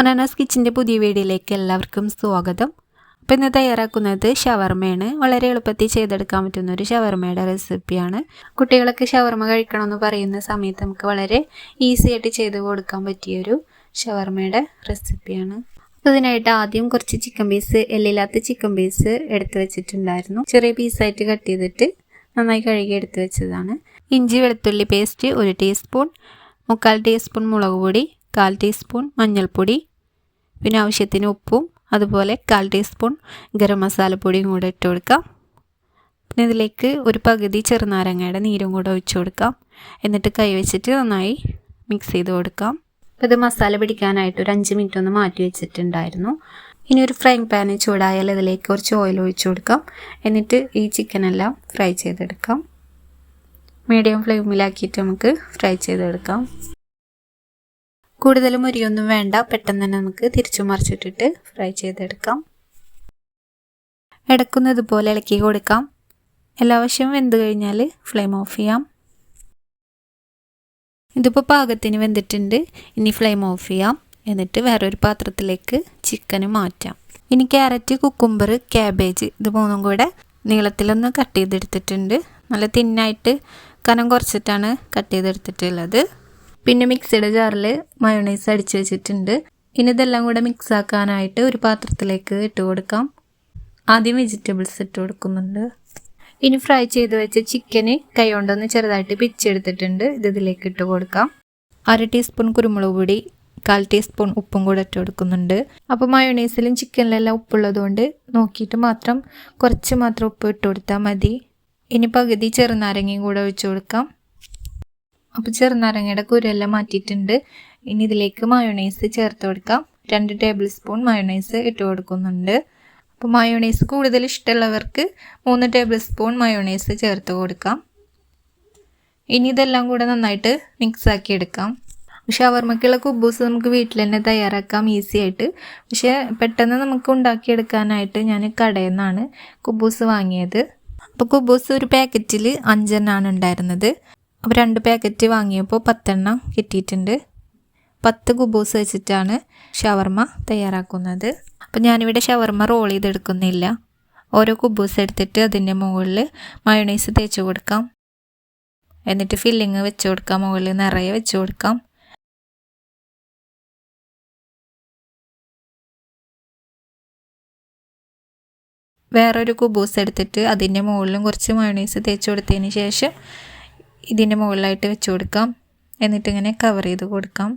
അനാനാസ് കിച്ചന്റെ പുതിയ വീഡിയോയിലേക്ക് എല്ലാവർക്കും സ്വാഗതം. അപ്പോൾ ഇന്ന് തയ്യാറാക്കുന്നത് ഷവർമയാണ്. വളരെ എളുപ്പത്തിൽ ചെയ്തെടുക്കാൻ പറ്റുന്ന ഒരു ഷവർമയുടെ റെസിപ്പിയാണ്. കുട്ടികളൊക്കെ ഷവർമ കഴിക്കണമെന്ന് പറയുന്ന സമയത്ത് നമുക്ക് വളരെ ഈസി ആയിട്ട് ചെയ്ത് കൊടുക്കാൻ പറ്റിയൊരു ഷവർമയുടെ റെസിപ്പിയാണ്. ഇതിനായിട്ട് ആദ്യം കുറച്ച് ചിക്കൻ പീസ് എല്ലില്ലാത്ത ചിക്കൻ പീസ് എടുത്തു വെച്ചിട്ടുണ്ടായിരുന്നു. ചെറിയ പീസായിട്ട് കട്ട് ചെയ്തിട്ട് നന്നായി കഴുകി എടുത്ത് വെച്ചതാണ്. ഇഞ്ചി വെളുത്തുള്ളി പേസ്റ്റ് ഒരു ടീസ്പൂൺ മുക്കാൽ ടീസ്പൂൺ മുളക് പൊടി കാൽ ടീസ്പൂൺ മഞ്ഞൾപ്പൊടി പിന്നെ ആവശ്യത്തിന് ഉപ്പും അതുപോലെ കാൽ ടീസ്പൂൺ ഗരം മസാലപ്പൊടിയും കൂടെ ഇട്ട് കൊടുക്കാം. പിന്നെ ഇതിലേക്ക് ഒരു പകുതി ചെറുനാരങ്ങയുടെ നീരും കൂടെ ഒഴിച്ചു കൊടുക്കാം. എന്നിട്ട് കൈ വെച്ചിട്ട് നന്നായി മിക്സ് ചെയ്ത് കൊടുക്കാം. അപ്പോൾ ഇത് മസാല പിടിക്കാനായിട്ട് ഒരു അഞ്ച് മിനിറ്റ് ഒന്ന് മാറ്റി വെച്ചിട്ടുണ്ടായിരുന്നു. ഇനി ഒരു ഫ്രൈ പാന് ചൂടായാൽ ഇതിലേക്ക് കുറച്ച് ഓയിൽ ഒഴിച്ചു കൊടുക്കാം. എന്നിട്ട് ഈ ചിക്കനെല്ലാം ഫ്രൈ ചെയ്തെടുക്കാം. മീഡിയം ഫ്ലെയിമിലാക്കിയിട്ട് നമുക്ക് ഫ്രൈ ചെയ്തെടുക്കാം. കൂടുതൽ മുരിയൊന്നും വേണ്ട. പെട്ടെന്ന് തന്നെ നമുക്ക് തിരിച്ചു മറിച്ചിട്ടിട്ട് ഫ്രൈ ചെയ്തെടുക്കാം. ഇടക്കുന്നത് പോലെ ഇളക്കി കൊടുക്കാം. എല്ലാ വശവും വെന്ത് കഴിഞ്ഞാൽ ഫ്ലെയിം ഓഫ് ചെയ്യാം. ഇതിപ്പോൾ പാകത്തിന് വെന്തിട്ടുണ്ട്. ഇനി ഫ്ലെയിം ഓഫ് ചെയ്യാം. എന്നിട്ട് വേറൊരു പാത്രത്തിലേക്ക് ചിക്കന് മാറ്റാം. ഇനി ക്യാരറ്റ് കുക്കുംബർ ക്യാബേജ് ഇത് മൂന്നും കൂടെ നീളത്തിലൊന്ന് കട്ട് ചെയ്തെടുത്തിട്ടുണ്ട്. നല്ല തിന്നായിട്ട് കനം കുറച്ചിട്ടാണ് കട്ട് ചെയ്തെടുത്തിട്ടുള്ളത്. പിന്നെ മിക്സിയുടെ ജാറിൽ മയോണൈസ് അടിച്ചു വെച്ചിട്ടുണ്ട്. ഇനി ഇതെല്ലാം കൂടെ മിക്സ് ആക്കാനായിട്ട് ഒരു പാത്രത്തിലേക്ക് ഇട്ട് കൊടുക്കാം. ആദ്യം വെജിറ്റബിൾസ് ഇട്ട് കൊടുക്കുന്നുണ്ട്. ഇനി ഫ്രൈ ചെയ്ത് വെച്ച ചിക്കന് കൈ കൊണ്ടൊന്ന് ചെറുതായിട്ട് പിച്ചെടുത്തിട്ടുണ്ട്. ഇത് ഇതിലേക്ക് ഇട്ട് കൊടുക്കാം. അര ടീസ്പൂൺ കുരുമുളക് പൊടി കാൽ ടീസ്പൂൺ ഉപ്പും കൂടെ ഇട്ട് കൊടുക്കുന്നുണ്ട്. അപ്പോൾ മയോണൈസിലും ചിക്കനിലെല്ലാം ഉപ്പുള്ളതുകൊണ്ട് നോക്കിയിട്ട് മാത്രം കുറച്ച് മാത്രം ഉപ്പ് ഇട്ട് കൊടുത്താൽ മതി. ഇനി പകുതി ചെറുനാരങ്ങയും കൂടെ ഒഴിച്ചു കൊടുക്കാം. അപ്പോൾ ചെറുനാരങ്ങയുടെ കുരെല്ലാം മാറ്റിയിട്ടുണ്ട്. ഇനി ഇതിലേക്ക് മയോണൈസ് ചേർത്ത് കൊടുക്കാം. രണ്ട് ടേബിൾ സ്പൂൺ മയോണൈസ് ഇട്ട് കൊടുക്കുന്നുണ്ട്. അപ്പോൾ മയോണൈസ് കൂടുതൽ ഇഷ്ടമുള്ളവർക്ക് മൂന്ന് ടേബിൾ സ്പൂൺ മയോണൈസ് ചേർത്ത് കൊടുക്കാം. ഇനി ഇതെല്ലാം കൂടെ നന്നായിട്ട് മിക്സ് ആക്കി എടുക്കാം. ഷവർമ്മക്കുള്ള കുബൂസ് നമുക്ക് വീട്ടിൽ തന്നെ തയ്യാറാക്കാം ഈസി ആയിട്ട്. പക്ഷേ പെട്ടെന്ന് നമുക്ക് ഉണ്ടാക്കിയെടുക്കാനായിട്ട് ഞാൻ കടയിൽ നിന്നാണ് കുബൂസ് വാങ്ങിയത്. അപ്പോൾ കുബൂസ് ഒരു പാക്കറ്റിൽ അഞ്ചെണ്ണാണ് ഉണ്ടായിരുന്നത്. അപ്പോൾ രണ്ട് പാക്കറ്റ് വാങ്ങിയപ്പോൾ പത്തെണ്ണം കിട്ടിയിട്ടുണ്ട്. പത്ത് കുബൂസ് വെച്ചിട്ടാണ് ഷവർമ തയ്യാറാക്കുന്നത്. അപ്പോൾ ഞാനിവിടെ ഷവർമ റോൾ ചെയ്തെടുക്കുന്നില്ല. ഓരോ കുബൂസ് എടുത്തിട്ട് അതിന്റെ മുകളിൽ മയോണൈസ് തേച്ച് കൊടുക്കാം. എന്നിട്ട് ഫില്ലിങ് വെച്ച് കൊടുക്കാം. മുകളിൽ നിറയെ വെച്ച് കൊടുക്കാം. വേറൊരു കുബൂസ് എടുത്തിട്ട് അതിന്റെ മുകളിലും കുറച്ച് മയോണൈസ് തേച്ച് കൊടുത്തതിന് ശേഷം ഇതിന്റെ മുകളിലായിട്ട് വെച്ച് കൊടുക്കാം. എന്നിട്ട് ഇങ്ങനെ കവർ ചെയ്ത് കൊടുക്കാം.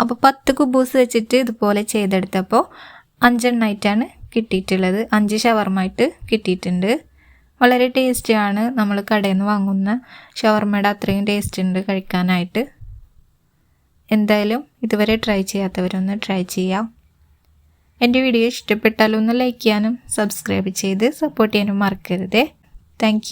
അപ്പോൾ പത്ത് കുബൂസ് വെച്ചിട്ട് ഇതുപോലെ ചെയ്തെടുത്തപ്പോൾ അഞ്ചെണ്ണമായിട്ടാണ് കിട്ടിയിട്ടുള്ളത്. അഞ്ച് ഷവർമായിട്ട് കിട്ടിയിട്ടുണ്ട്. വളരെ ടേസ്റ്റിയാണ് നമ്മൾ കടയിൽ നിന്ന് വാങ്ങുന്ന ഷവർമയുടെ അത്രയും ടേസ്റ്റ് ഉണ്ട് കഴിക്കാനായിട്ട്. എന്തായാലും ഇതുവരെ ട്രൈ ചെയ്യാത്തവരൊന്ന് ട്രൈ ചെയ്യാം. എന്റെ വീഡിയോ ഇഷ്ടപ്പെട്ടാലൊന്ന് ലൈക്ക് ചെയ്യാനും സബ്സ്ക്രൈബ് ചെയ്ത് സപ്പോർട്ട് ചെയ്യാനും മറക്കരുതേ. താങ്ക്